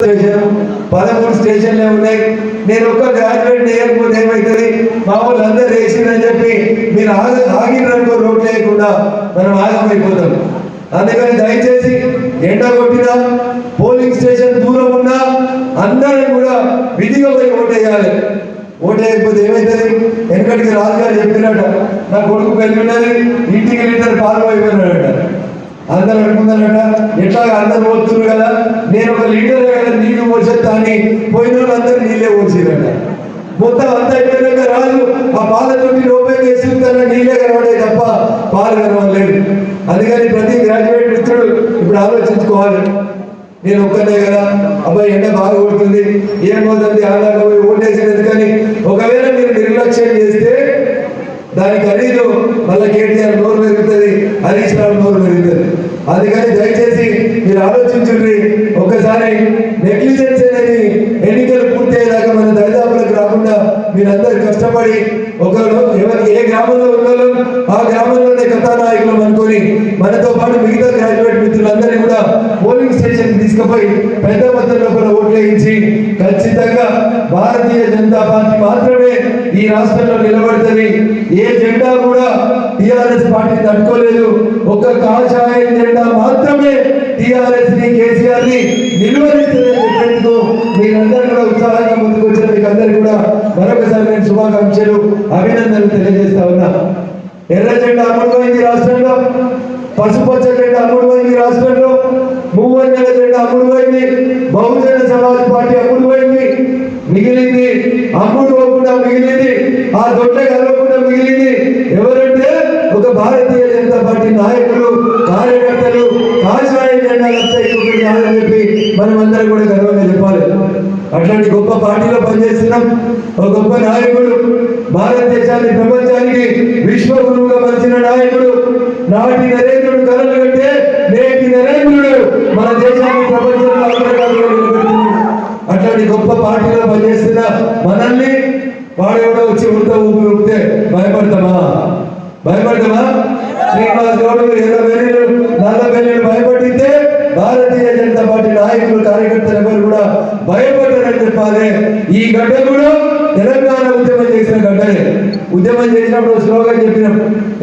Station పదమూడు స్టేషన్లే ఉన్నాయి. నేను ఒక్క గ్రాడ్యుయేట్ చేయకపోతే ఏమవుతుంది మా వాళ్ళు అందరు వేసిందని చెప్పి మీరు ఆగి ఆగిరనుకో రోడ్ లేకుండా మనం ఆగమైపోతాం. అందుకని దయచేసి ఎండ కొట్టినా పోలింగ్ స్టేషన్ దూరం ఉన్నా అందరం కూడా విధిగా పోయి ఓటేయాలి. ఓటేయకపోతే ఏమవుతుంది వెనకటికి రాజుగారు చెప్పినట్ట నా కొడుకు పెళ్ళి ఉన్నది ఇంటికి లీటర్ పాలు అయిపోయినాడట అందరు అనుకున్నారట ఎట్లా అందరు పోతున్నారు కదా? నేను ఒక లీడర్ కదా నీళ్ళు పోసేస్తా అని పోయిన వాళ్ళు నీళ్ళే పోసిరట. మొత్తం అంతా అయిపోయినాక రాజు ఆ పాలతోటి లోపలికి వేసుకుంటాన నీళ్ళే కనబడే తప్ప పాలు కనబడలేదు. అందుకని ప్రతి గ్రాడ్యుయేట్ మిత్రుడు ఇప్పుడు ఆలోచించుకోవాలి. నేను ఒక్కనే కదా అబ్బాయి ఎండ బాగా కొడుతుంది పోతుంది ఆదాగా పోయి ఓటేసినది కానీ ఒకవేళ మీరు నిర్లక్ష్యం చేస్తే దాని ఖరీదు మళ్ళీ కేటీఆర్ నోరు పెరుగుతుంది హరీష్ రావు నోరు పెరుగుతుంది అందుకని దయచేసి మీరు ఆలోచించండి. ఒక్కసారి నెగ్లిజెన్స్ అనేది ఎన్నికలు పూర్తయ్యేదాకా మన దరిదాపులకు రాకుండా మీరందరూ కష్టపడి ఒకరు ఎవరు ఏ గ్రామంలో ఉన్నారో ఆ గ్రామంలోనే కథానాయకులు అనుకొని మనతో పాటు మిగతా గ్రాడ్యుయేట్ మిత్రులందరినీ కూడా పోలింగ్ స్టేషన్ తీసుకుపోయి పెద్ద మొత్తంలో కూడా ఓట్లేయించి ఖచ్చితంగా భారతీయ జనతా పార్టీ మాత్రమే ఈ రాష్ట్రంలో నిలబడుతుంది. ఏ జెండా కూడా టిఆర్ఎస్ పార్టీ తట్టుకోలేదు. ఒక కాషాయ జెండా మాత్రమే టిఆర్ఎస్ని కేసీఆర్ని నిలువరించదని చెప్పేందుకు మీరందరూ కూడా ఉత్సాహంగా ముందుకు వచ్చిన మీకు అందరికీ కూడా మరొకసారి నేను శుభాకాంక్షలు అభినందనలు తెలియజేస్తా ఉన్నా. ఎర్ర జెండా అమలుపోయింది రాష్ట్రంలో పసుపచ్చ జెండా అమలుపోయింది రాష్ట్రంలో మూవన్నెల జెండా అమలుపోయింది బహుజన సమాజ్ పార్టీ అమలుపోయింది మిగిలింది అమ్ముడు పోకుండా మిగిలింది. ఆ దొడ్డ భారతీయ జనతా పార్టీ నాయకులు కార్యకర్తలు కాషాయ జెండా చెప్పి మనం అందరం కూడా గర్వంగా చెప్పాలి. అట్లాంటి గొప్ప పార్టీలో పనిచేస్తున్నాం ఒక గొప్ప నాయకుడు భారతదేశాన్ని ప్రపంచానికి విశ్వ గురువుగా మలిచిన నాయకుడు నాటి నరేంద్రుడు కలలు కంటే నేటి నరేంద్రుడు మన దేశాన్ని ప్రపంచంలో అట్లాంటి గొప్ప పార్టీలో పనిచేస్తున్న మనల్ని వాడెవడో వచ్చి ఉంటే ఊపి ఉంటే భయపడతామా? భయపడతామా శ్రీనివాస్ గౌడ్ మీరు నల్ల వెల్లులు భయపడితే భారతీయ జనతా పార్టీ నాయకులు కార్యకర్తలు ఎవరు కూడా భయపడ్డారని చెప్పాలి. ఈ గడ్డ కూడా తెలంగాణ ఉద్యమం చేసిన గడ్డనే ఉద్యమం చేసినప్పుడు స్లోగన్ చెప్పినాం.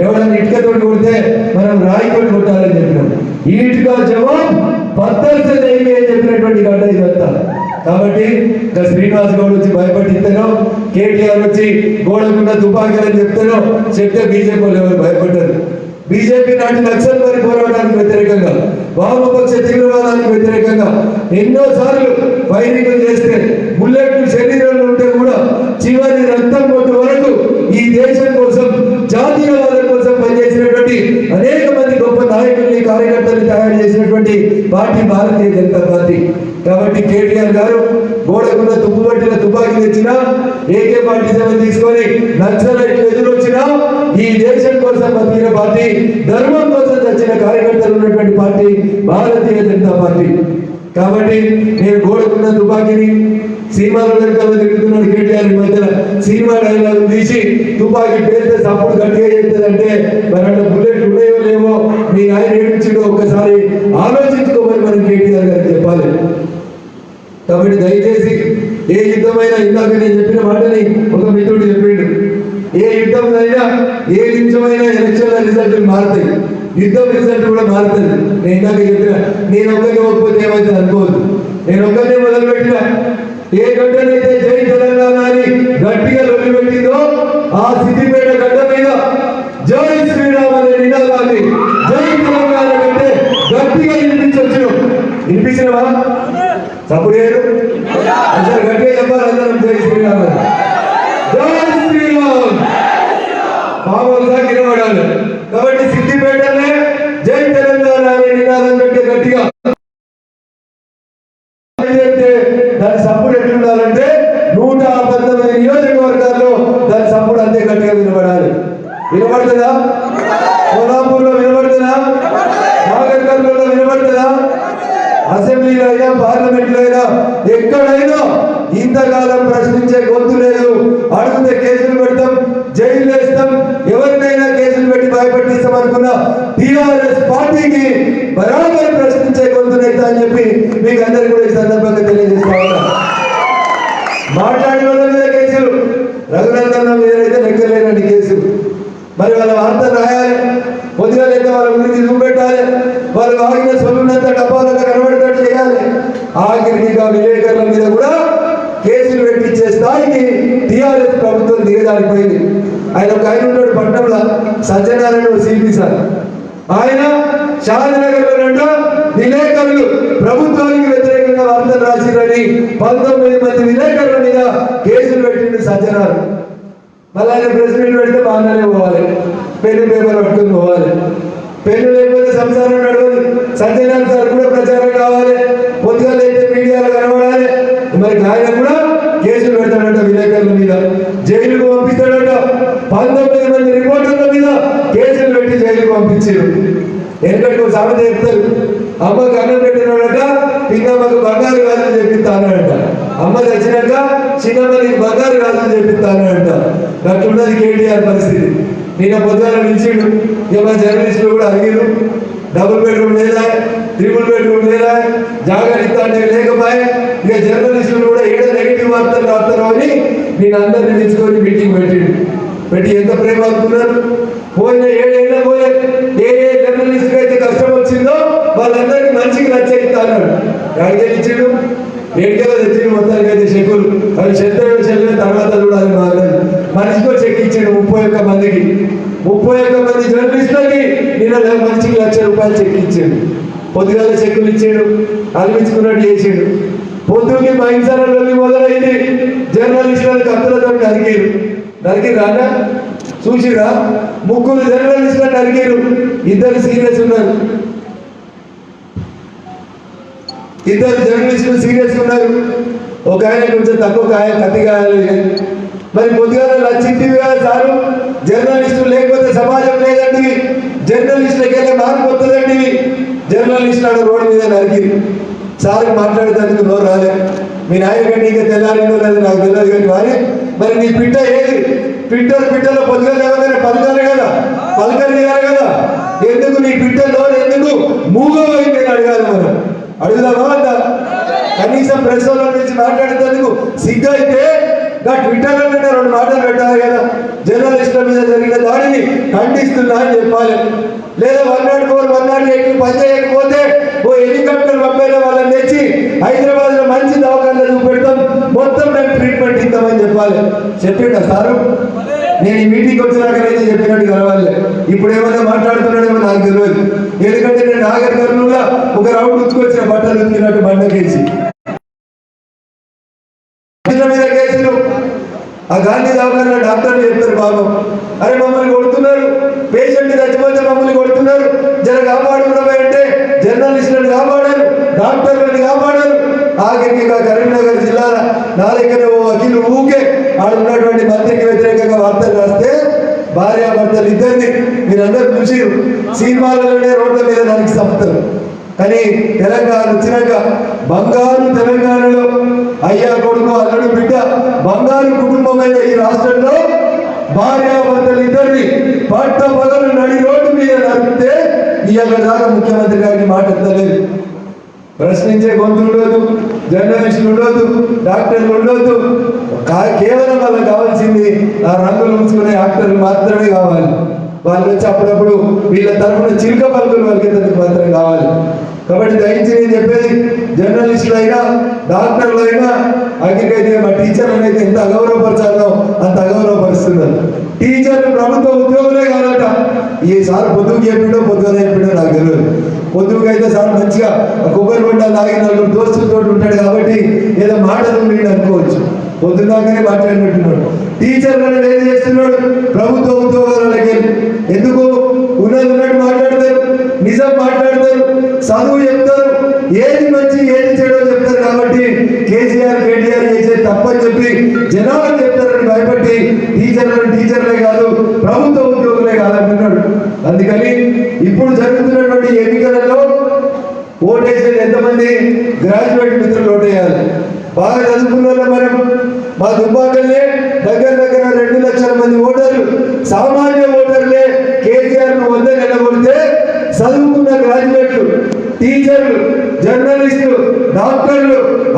ఎవడన్నా ఇటుకతోటి కొడితే మనం రాయితోటి కొట్టాలని చెప్పినాం. ఈ ఇటుక జవాన్ పద్దర్స అని చెప్పినటువంటి గడ్డ ఇది. కాబట్టి ఇంకా శ్రీనివాస్ గౌడ్ వచ్చి భయపడిస్తానో కేటీఆర్ వచ్చి గోడకున్న తుపాకీలని చెప్తాను చెప్తే బీజేపీ వాళ్ళు ఎవరు భయపడ్డారు? బీజేపీ నాటి నక్సల్ మరి పోరాటానికి వ్యతిరేకంగా వామపక్ష తీవ్రవాదానికి వ్యతిరేకంగా ఎన్నో సార్లు ఫైరింగ్ చేస్తే బుల్లెట్లు శరీరంలో ఉంటే కూడా చివరి రక్తం కొట్టు వరకు ఈ దేశం కోసం తయారు పార్టీ భారతీయ జనతా పార్టీ. కాబట్టి కేటీఆర్ గారు గోడకున్న తుప్పు పట్టిన తుపాకీ తెచ్చినా ఏకే పార్టీ సెవెన్ తీసుకొని నక్సలైట్లు ఎదురొచ్చినా ఈ దేశం కోసం బతికిన పార్టీ ధర్మం కోసం తెచ్చిన కార్యకర్తలు ఉన్నటువంటి పార్టీ భారతీయ జనతా పార్టీ. కాబట్టి నేను గోడకున్న తుపాకీని సినిమాలో తిరుగుతున్నాడు కేటీఆర్ మధ్యన. సినిమా డైలాగ్ తీసి తుపాకీ పేరితే సపోర్ట్ గట్టిగా చేస్తారంటే మరి అంటే బుల్లెట్ ఉన్నాయో లేవో మీ ఆయన ఆలోచించుకోమని మనం కేటీఆర్ గారికి చెప్పాలి. కాబట్టి దయచేసి ఏ యుద్ధమైనా ఇందాక నేను చెప్పిన మాటని ఒక మిత్రుడు చెప్పిండు. ఏ యుద్ధమైనా ఏ నిమిషమైనా ఎలక్షన్ల రిజల్ట్ మారుతాయి. యుద్ధం రిజల్ట్ కూడా మారుతుంది. నేను ఇందాక చెప్పిన నేను ఒక్కరిని ఒప్పుకోతే ఏమైతుంది అనుకోవద్దు. నేను ఒక్కరిని మొదలుపెట్టిన ఏ గడ్డనైతే జై తెలంగాణ అని గట్టిగా లొల్లి పెట్టిందో ఆ సిద్దిపేట గడ్డ మీద జై శ్రీరామ్ అనే నినాదాన్ని జై తెలంగాణ కంటే గట్టిగా వినిపించవచ్చు వినిపించినవా తప్పుడు లేదు. అసలు గట్టిగా చెప్పాలి అందరం జై శ్రీరామ్ జై శ్రీరామ్ కాబట్టి సిద్దిపేటనే జై తెలంగాణ అనే నినాదం పెట్టి గట్టిగా చెప్తే దాని సప్పుడు ఎట్లుండాలంటే నూట పంతొమ్మిది నియోజకవర్గాల్లో దాని సప్పుడు అంతే గట్టిగా వినబడాలి వినబడుతుందా కోలాపూర్లో వినబడుతుందా నాగర్కర్లో వినబడుతుందా అసెంబ్లీలో అయినా పార్లమెంట్లో అయినా ఎక్కడైనా ఇంతకాలం ప్రశ్నించే గొంతు లేదు. అడిగితే కేసులు పెడతాం జైలు వేస్తాం. ఎవరినైనా కేసులు పెట్టి భయపెట్టిస్తాం అనుకున్న టిఆర్ఎస్ పార్టీకి బరాబర్ ప్రశ్నించే గొంతునైతే అని చెప్పి మీకు అందరికీ కూడా ఈ సందర్భంగా తెలియజేస్తా ఉన్నా. మాట్లాడిన వాళ్ళ మీద కేసులు. రఘునందన మీద అయితే లెక్కలేనని మరి వాళ్ళ వార్త రాయాలి. పొద్దుగా అయితే వాళ్ళ గురించి చూపెట్టాలి వాళ్ళు వాడిన సొల్లునంత డబ్బాలుగా కనబడేటట్టు చేయాలి. ఆఖరిగా విలేకరుల మీద కూడా కేసులు పెట్టించే స్థాయికి టీఆర్ఎస్ ప్రభుత్వం దిగజారిపోయింది. ఆయన ఒక ఆయన ఉన్నాడు పట్టణంలో సత్యనారాయణ సిపి సార్. ఆయన షాదనగర్లో రెండు విలేకరులు ప్రభుత్వానికి వ్యతిరేకంగా వార్తలు రాసిరని పంతొమ్మిది మంది విలేకరుల మీద కేసులు పెట్టిండు సత్యనారాయణ. మళ్ళీ ఆయన ప్రెస్ మీట్ పెడితే బాగానే పోవాలి. పెళ్ళి పేపర్ పట్టుకుని పోవాలి. పెళ్ళి లేకపోతే సంసారం నడవాలి సత్యనారాయణ సార్ కూడా ప్రచారం కావాలి. పొద్దుగా అయితే మీడియాలో కనబడాలి. మరి ఆయన కూడా కేసులు పెడతాడంట విలేకరుల మీద. జైలుకు పంపిస్తాడట. పంతొమ్మిది మంది రిపోర్టర్ల మీద కేసులు పెట్టి జైలుకు పంపించారు. ఎందుకంటే ఒక చెప్తారు. అమ్మ అన్నం పెట్టినాడట. పిన్నమ్మకు బంగారు గాజులు చెప్పిస్తానంట అమ్మ చచ్చినాక చిన్నమ్మకి బంగారు గాజులు చెప్పిస్తానంట అట్లున్నది కేటీఆర్ పరిస్థితి. నిన్న పొద్దున నిలిచిండు ఏమైనా జర్నలిస్టులు కూడా అడిగిరు డబుల్ బెడ్రూమ్ లేదా ట్రిపుల్ బెడ్రూమ్ లేదా జాగా ఇస్తాంటే లేకపోయే ఇక జర్నలిస్టులు కూడా ఏడో నెగిటివ్ వార్తలు రాస్తారు అని నేను అందరిని నిలుచుకొని మీటింగ్ పెట్టిండు. పెట్టి ఎంత ప్రేమ అనుకున్నారు పోయిన ఏడైనా పోయే ఏ ఏ జర్నలిస్ట్కి అయితే కష్టం వచ్చిందో వాళ్ళందరికీ మంచిగా నచ్చేస్తాను అడిగే ఇచ్చిండు ఏడుకెళ్ళ తెచ్చిండు మొత్తానికి అయితే చెక్కులు అవి చెత్త చెల్లిన తర్వాత కూడా అది మనిషికో చెక్ ఇచ్చాడు ముప్పై ఒక్క మందికి. ముప్పై ఒక్క మంది జర్నలిస్టులకి నేను మనిషికి లక్ష రూపాయలు చెక్ ఇచ్చాడు పొద్దుగాల చెక్కులు ఇచ్చాడు అనిపించుకున్నట్టు చేసాడు పొద్దుకి మహిళలు వెళ్ళి మొదలైంది. జర్నలిస్టులను కత్తులతో నరికిరు. నరికి రానా చూసిరా? ముగ్గురు జర్నలిస్టులు నరికారు. ఇద్దరు సీరియస్ ఉన్నారు. ఇద్దరు జర్నలిస్టులు సీరియస్ ఉన్నారు. ఒక ఆయన కొంచెం తక్కువ కాయ కత్తి గాయాలు మరి పొద్దుగాల లచ్చింటివి సారు జర్నలిస్టులు లేకపోతే సమాజం లేదండి. జర్నలిస్టులకైతే మార్పు వస్తుందండి. జర్నలిస్టులు రోడ్డు మీద నరికి. సార్ మాట్లాడేటందుకు నోరు రాలే. మీ నాయకుడి ఇంకా తెల్లారిందో లేదు నాకు తెలియదు కానీ మరి మరి నీ పిట్ట ఏది? పిట్టలు పిట్టలో పొద్దుగా లేవగానే పలకాలి కదా? పలకలు కదా? ఎందుకు నీ పిట్ట నోరు ఎందుకు మూగోపోయింది అని అడగాలి మనం. అడుగుదామా కనీసం ప్రెస్ నుంచి మాట్లాడేందుకు సిగ్గు అయితే నా ట్విట్టర్లో నేను రెండు మాటలు పెట్టాలి కదా. జర్నలిస్టుల మీద జరిగిన దాడిని ఖండిస్తున్నా అని చెప్పాలి. లేదా one nought four one nought eight పనిచేయకపోతే ఓ హెలికాప్టర్ పంపైన వాళ్ళని తెచ్చి హైదరాబాద్లో మంచి దవాఖాన చూపెడతాం. మొత్తం మేము ట్రీట్మెంట్ ఇద్దామని చెప్పాలి. చెప్పిండ సారు? నేను ఈ మీటింగ్ వచ్చినాకనైతే చెప్పినట్టు కలవాలి. ఇప్పుడు ఏమైనా మాట్లాడుతున్నాడేమో నాకు తెలియదు. ఎందుకంటే నేను నాగర్ కర్నూలులో ఒక రౌండ్ ఉతుకొచ్చిన బట్టలు ఉతికినట్టు బండకేసి పిల్లల మీద కేసులు ఆ గాంధీ దవాఖాన డాక్టర్లు చెప్తారు పాపం అరే మమ్మల్ని కొడుతున్నారు. పేషెంట్ చచ్చిపోతే మమ్మల్ని కొడుతున్నారు. జర కాపాడుకున్నామే అంటే జర్నలిస్టులను కాపాడారు డాక్టర్లను కాపాడారు. ఆఖరికి కరీంనగర్ జిల్లాల నా దగ్గర ఓ వకీలు ఊకే ఆడ ఉన్నటువంటి మంత్రికి వ్యతిరేకంగా వార్తలు రాస్తే భార్యాభర్తలు ఇద్దరిని మీరందరూ చూసి సినిమాలలోనే రోడ్ల మీద నరికి చంపుతారు. కానీ తెలంగాణ వచ్చినాక బంగారు తెలంగాణలో అయ్యా కొడుకు అల్లుడు బిడ్డ బంగారు కుటుంబమైన ఈ రాష్ట్రంలో భార్యాభర్తలు ఇద్దరిని పట్ట పగలు నడి రోడ్డు మీద నడిపితే ఇవాళ దాకా ముఖ్యమంత్రి గారికి మాట ఎత్తలేదు. ప్రశ్నించే గొంతు ఉండదు జర్నలిస్టులు ఉండొద్దు డాక్టర్లు ఉండొద్దు. కేవలం వాళ్ళకి కావాల్సింది ఆ రంగులు ఉంచుకునే యాక్టర్లు మాత్రమే కావాలి. వాళ్ళు వచ్చి అప్పుడప్పుడు వీళ్ళ తరఫున చిలుక పలుకులు వాళ్ళకి మాత్రం కావాలి. కాబట్టి దయచేసి నేను చెప్పేది జర్నలిస్టులు అయినా డాక్టర్లు అయినా అగ్రికైతే మా టీచర్లను అయితే ఎంత అగౌరవపరచాలో అంత అగౌరవపరుస్తున్నారు. టీచర్లు ప్రభుత్వ ఉద్యోగులే కాదట. ఈ సార్ పొద్దుకు చెప్పిండో పొద్దున చెప్పిండో నాకు తెలియదు. పొద్దుకు అయితే సార్ మంచిగా కొబ్బరి బండ తాగి నలుగురు దోస్తులతో ఉంటాడు కాబట్టి ఏదో మాటలు మీరు అనుకోవచ్చు పొద్దున్నాకనే మాట్లాడినట్టున్నాడు. టీచర్లను ఏం చేస్తున్నాడు? ప్రభుత్వ ఉద్యోగాలకి ఎందుకు? ఉన్నది ఉన్నట్టు మాట్లాడతారు నిజం మాట్లాడతారు చదువు చెప్తారు. ఏది మంచి ఏది చెడో చెప్తారు కాబట్టి కేసీఆర్ కేటీఆర్ చేసే తప్పని చెప్పి జనాలు చెప్తారని భయపడి టీచర్లను టీచర్లే కాదు ప్రభుత్వ ఉద్యోగులే కాదంటున్నాడు అందుకని ఇప్పుడు జరుగుతున్నటువంటి ఎన్నికలలో ఓటేసేది ఎంతమంది? గ్రాడ్యుయేట్ మిత్రులు ఓటేయాలి. బాగా చదువుకున్న మనం. మా దుబ్బాకల్లే దగ్గర దగ్గర రెండు లక్షల మంది ఓటర్లు సామాన్య ఓటర్లే కేసీఆర్ను వంద నిలబడితే చదువుకున్న గ్రాడ్యుయేట్లు టీచర్లు జర్నలిస్టులు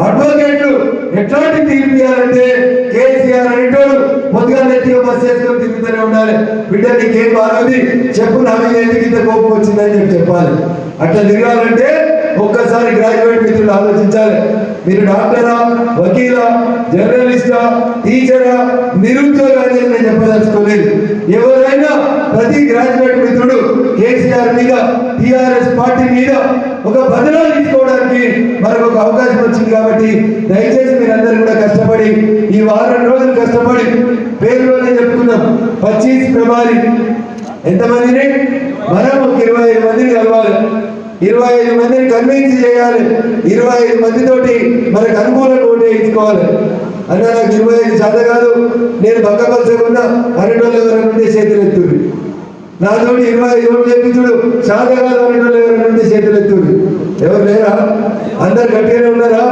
అడ్వకేట్లు ఎట్లాంటి తీర్పు ఇవ్వాలంటే కేసీఆర్ అనేటోడు పొద్దుగా నెట్టిగా బస్ చేసుకొని తిరుగుతూనే ఉండాలి. బిడ్డ నీకేం బాగుంది చెప్పు నాకు ఎందుకు ఇంత కోపం వచ్చిందని చెప్పి చెప్పాలి. అట్లా తిరగాలంటే ఒక్కసారి గ్రాడ్యుయేట్ మిత్రులు ఆలోచించాలి. మీరు డాక్టరా వకీలా జర్నలిస్టా టీచరా నిరుద్యోగ అనేది నేను చెప్పదలుచుకోలేదు. ఎవరైనా ప్రతి గ్రాడ్యుయేట్ మిత్రుడు కేసీఆర్ మీద టిఆర్ఎస్ పార్టీ మీద ఒక బదనాలు తీసుకోవడానికి మనకు ఒక అవకాశం వచ్చింది కాబట్టి దయచేసి మీరందరూ కూడా కష్టపడి ఈ వారం రోజులు కష్టపడి పేరులోనే చెప్పుకున్నాం పచ్చీస్ ప్రభారి ఎంతమందిని? మనం ఒక ఇరవై ఐదు మందిని కలవాలి. ఇరవై ఐదు మందిని కన్విన్స్ చేయాలి. ఇరవై ఐదు మందితోటి మనకు అనుకూలంగా ఓటు వేయించుకోవాలి అన్న నాకు ఇరవై ఐదు శాత కాదు. నేను పక్క పలసకున్నా అనేటోళ్ళు ఎవరైనా ఉంటే చేతులు ఎత్తుడు నాతో ఇరవై ఐదు ఓట్లు చెప్పించుడు శాత కాదు అనేటోళ్ళు ఎవరైనా ఉంటే చేతులు ఎత్తుడు ఎవరు లేరా? అందరు గట్టిగానే ఉన్నారా?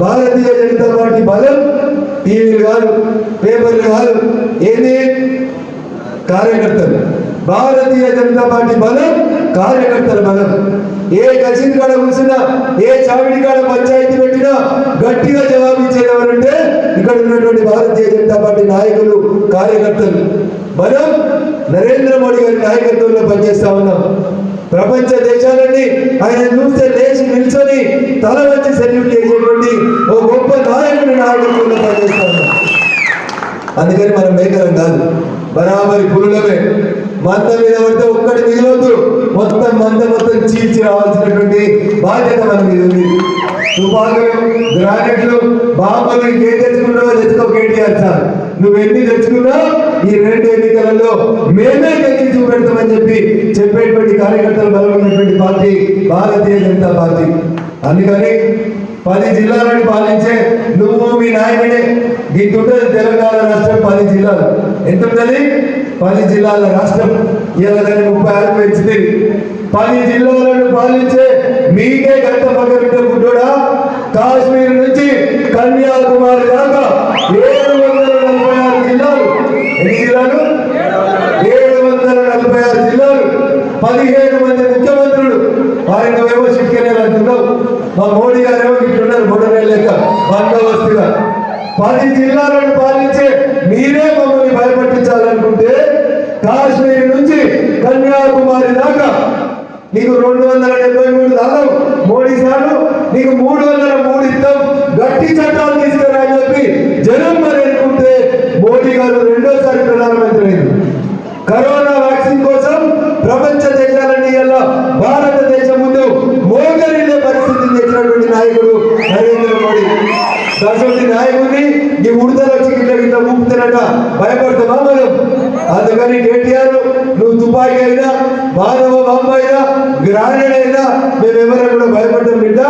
భారతీయ జనతా పార్టీ బలం టీవీలు కాదు పేపర్లు కాదు. ఏంది? కార్యకర్తలు. భారతీయ జనతా పార్టీ బలం కార్యకర్తల బలం. ఏ కసిన్ కాడ కూర్చున్నా ఏ చావిడి కాడ పంచాయతీ పెట్టినా గట్టిగా జవాబు ఎవరంటే ఇక్కడ ఉన్నటువంటి భారతీయ జనతా పార్టీ నాయకులు కార్యకర్తలు. మనం నరేంద్ర మోడీ గారి నాయకత్వంలో పనిచేస్తా ఉన్నాం. ప్రపంచ దేశాలన్నీ ఆయన చూస్తే లేచి నిల్చొని తల వచ్చి సెల్యూట్ చేసేటువంటి ఓ గొప్ప నాయకుడి నాయకత్వంలో పనిచేస్తా ఉన్నాం. అందుకని మనం మేకలం కాదు బరాబరి పురులమే మంద మీద పడితే ఒక్కటి మిగిలొద్దు. మొత్తం మంద మొత్తం చీల్చి రావాల్సినటువంటి బాధ్యత మన మీద ఉంది. తుపాకులు గ్రానైట్లు బాంబులు ఇంకేం తెచ్చుకున్నావో తెచ్చుకో కేటీఆర్ సార్. నువ్వు ఎన్ని తెచ్చుకున్నా ఈ రెండు ఎన్నికలలో మేమే గెలిచి చూపెడతామని చెప్పి చెప్పేటువంటి కార్యకర్తలు బలమైనటువంటి పార్టీ భారతీయ జనతా పార్టీ. అందుకని పది జిల్లాలను పాలించే నువ్వు మీ నాయకుడే. ఇంతుంటది తెలంగాణ రాష్ట్రం పది జిల్లాలు. ఎంత ఉంటుంది? పది జిల్లాల రాష్ట్రం ఇవాళ ముప్పై ఆరు పెంచింది పది జిల్లాలను పాలించే మీకే గంట పక్కన గుడ్డోడా? కాశ్మీర్ నుంచి కన్యాకుమారి దాకా ఏడు వందల నలభై ఆరు జిల్లాలు. ఎన్ని జిల్లాలు? ఏడు వందల నలభై ఆరు జిల్లాలు. పదిహేను మంది ముఖ్యమంత్రులు. ఆయన నువ్వేమో చిట్కెనే అంటున్నావు మా మోడీ గారేమో ఇట్లున్నారు? బుడనే లెక్క. బందోబస్తుగా పది జిల్లాలను పాలించే మీరే మమ్మల్ని భయపట్టించాలనుకుంటే కాశ్మీర్ నుంచి కన్యాకుమారి దాకా నీకు రెండు వందల డెబ్బై మూడు దాదాపు మోడీ సార్లు నీకు మూడు వందల మూడు ఇద్దాం గట్టి చట్టాలు తీసుకురా చెప్పి జనం మరి అనుకుంటే మోడీ గారు రెండోసారి ప్రధానమంత్రి అయింది కరోనా వ్యాక్సిన్ కోసం ప్రపంచ దేశాలన్నీ ఎలా భారతదేశం ముందు మోగరిల్లే పరిస్థితిని తెచ్చినటువంటి నాయకుడు నరేంద్ర మోడీ. అటువంటి నాయకుడిని నీ ఉడతలు వచ్చి గిట్ల గిట్ల ఊపుతారట భయపడుతున్నా మనం అందుకని కేటీఆర్ నువ్వు తుపాకీ అయినా మానవ బాంబు అయినా గ్రానైడ్ అయినా మేమెవరైనా కూడా భయపడతాం బిడ్డ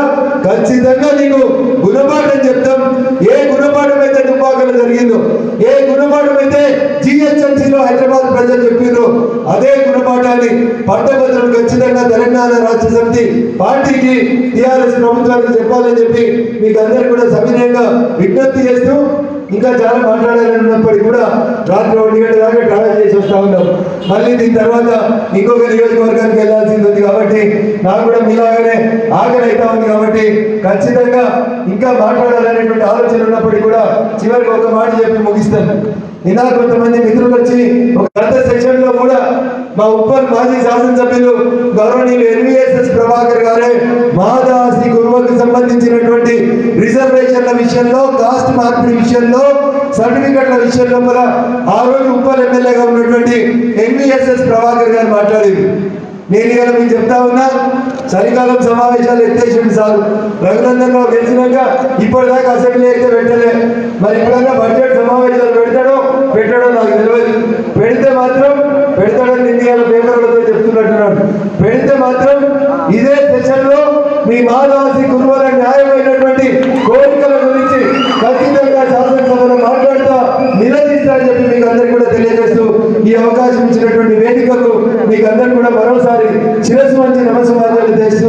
ఖచ్చితంగా నీకు గుణపాఠం చెప్తాం. ఏ గుణపాఠం అయితే తుపాకులు జరిగిందో ఏ గుణపాఠం అయితే జిహెచ్ఎంసీలో హైదరాబాద్ ప్రజలు చెప్పారు అదే గుణపాఠాన్ని పట్టభద్రులు ఖచ్చితంగా తెలంగాణ రాష్ట్ర సమితి పార్టీకి టిఆర్ఎస్ ప్రభుత్వానికి చెప్పాలని చెప్పి మీకు అందరికీ కూడా సవినయంగా విజ్ఞప్తి చేస్తూ ఇంకా చాలా మాట్లాడాలనున్నప్పటికీ కూడా రాత్రి ఒంటి గంట దాకా ట్రావెల్ చేసి వస్తూ ఉన్నాం. మళ్ళీ దీని తర్వాత ఇంకొక నియోజకవర్గానికి వెళ్ళాల్సింది ఉంది కాబట్టి నాకు కూడా మీలాగానే ఆకలి అవుతా ఉంది కాబట్టి ఖచ్చితంగా ఇంకా మాట్లాడాలనేటువంటి ఆలోచన ఉన్నప్పటికీ కూడా చివరికి ఒక మాట చెప్పి ముగిస్తాను. నిన్న కొంతమంది మిత్రులు వచ్చి ఒక గత సెషన్లో కూడా మా ఉప్పల్ మాజీ శాసనసభ్యులు గౌరవనీయులు ఎన్విఎస్ఎస్ ప్రభాకర్ గారే మాదాసి గురువుకు సంబంధించినటువంటి రిజర్వేషన్ల విషయంలో కాస్ట్ మార్పిడి విషయంలో సర్టిఫికెట్ల విషయంలో కూడా ఆ రోజు ఉప్పల్ ఎమ్మెల్యేగా ఉన్నటువంటి ఎన్విఎస్ఎస్ ప్రభాకర్ గారు మాట్లాడేది నేను ఇవాళ మీకు చెప్తా ఉన్నా చలికాలం సమావేశాలు ఎత్తేసింది సార్. రఘునందన్ రావు గెలిచినాక ఇప్పటిదాకా అసెంబ్లీ అయితే పెట్టలే. మరి ఎప్పుడైనా బడ్జెట్ సమావేశాలు పెడతాడో పెట్టడం నాకు తెలియదు పెడితే మాత్రం పెడతాడని ఇండియాలో పేపర్లతో చెప్తున్నట్టున్నాడు పెడితే మాత్రం ఇదే సెషన్లో మీ మానవాసి కుటుంబాల న్యాయమైనటువంటి కోరికల గురించి ఖచ్చితంగా శాసనసభలో మాట్లాడుతా నిలదీస్తారని చెప్పి మీకు అందరికీ కూడా తెలియజేస్తూ ఈ అవకాశం ఇచ్చినటువంటి వేదికకు మీకు అందరికీ కూడా మరోసారి శిరస్సు మంచి నమస్కారాలు చేస్తూ